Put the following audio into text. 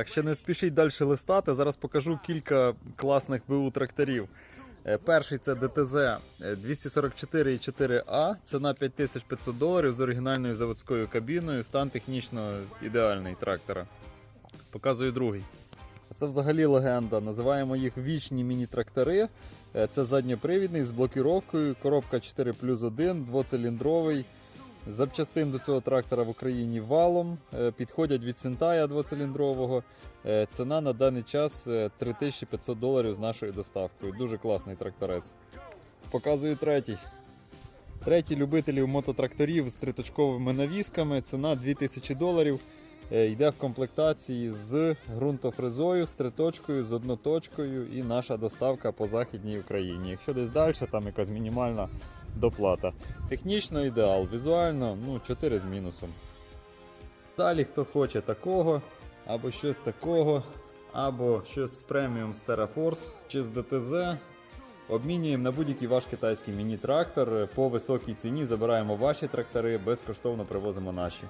Так, ще не спішіть далі листати. Зараз покажу кілька класних БУ тракторів. Е, Перший це ДТЗ е, 244,4А, ціна 5500 доларів з оригінальною заводською кабіною, стан технічно ідеальний трактора. Показую другий. Це взагалі легенда. Називаємо їх вічні міні-трактори. Е, Це задньопривідний з блокіровкою, коробка 4 плюс 1, двоциліндровий. Запчастин до цього трактора в Україні валом. Е, Підходять від Сентая двоциліндрового. Е, Ціна на даний час е, 3500 доларів з нашою доставкою. Дуже класний тракторець. Показую третій. Третій любителів мототракторів з триточковими навісками. Ціна 2000 доларів. Е, Йде в комплектації з ґрунтофрезою, з триточкою, з одноточкою і наша доставка по Західній Україні. Якщо десь далі, там якась мінімальна доплата. Технічно ідеал, візуально ну, 4 з мінусом. Далі, хто хоче такого, або щось такого, або щось з преміум з TerraForce чи з DTZ. Обмінюємо на будь-який ваш китайський міні-трактор. По високій ціні забираємо ваші трактори, безкоштовно привозимо наші.